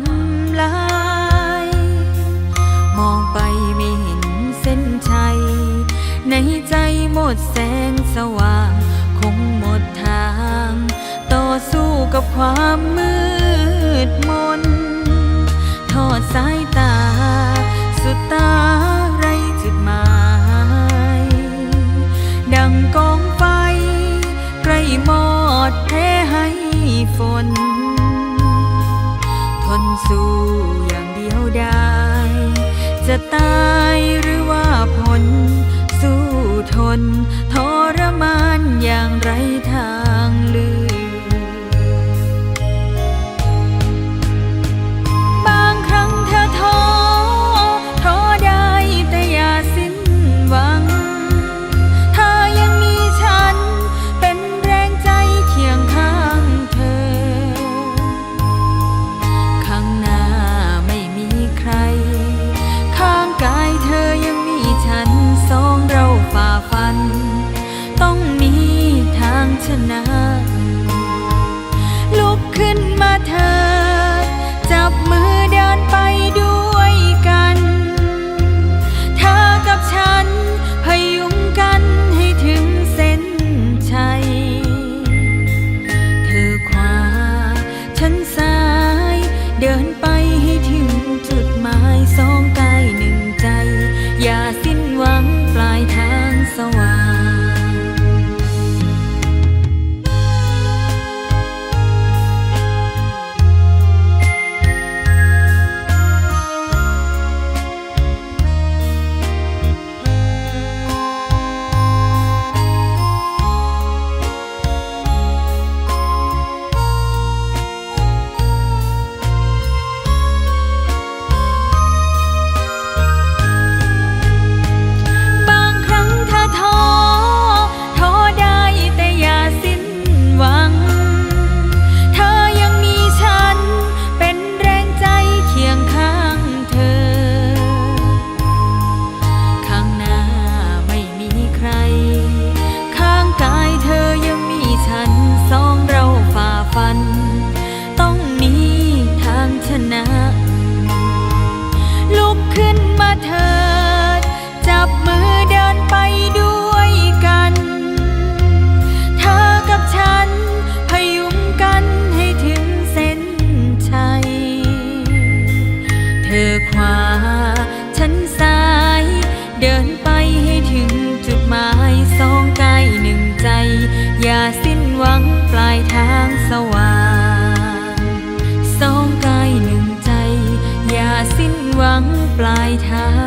ำลาย มองไปไม่เห็นเส้นชัย ในใจหมดแสงสว่าง คงหมดทาง ต่อสู้กับความมืดมน ทอดสายตา สุดตาไรจุดหมาย ดังกองไฟ ใกล้หมดแพ้ให้ฝน นสู้อย่างเดียวได้ จะตายหรือว่าผลสู้ทน นา เจับมือเดินไปด้วยกัน เธอกับฉันพยุงกันใหถึงเส้นชัเธอขวา ฉันซ้ายเดิน time.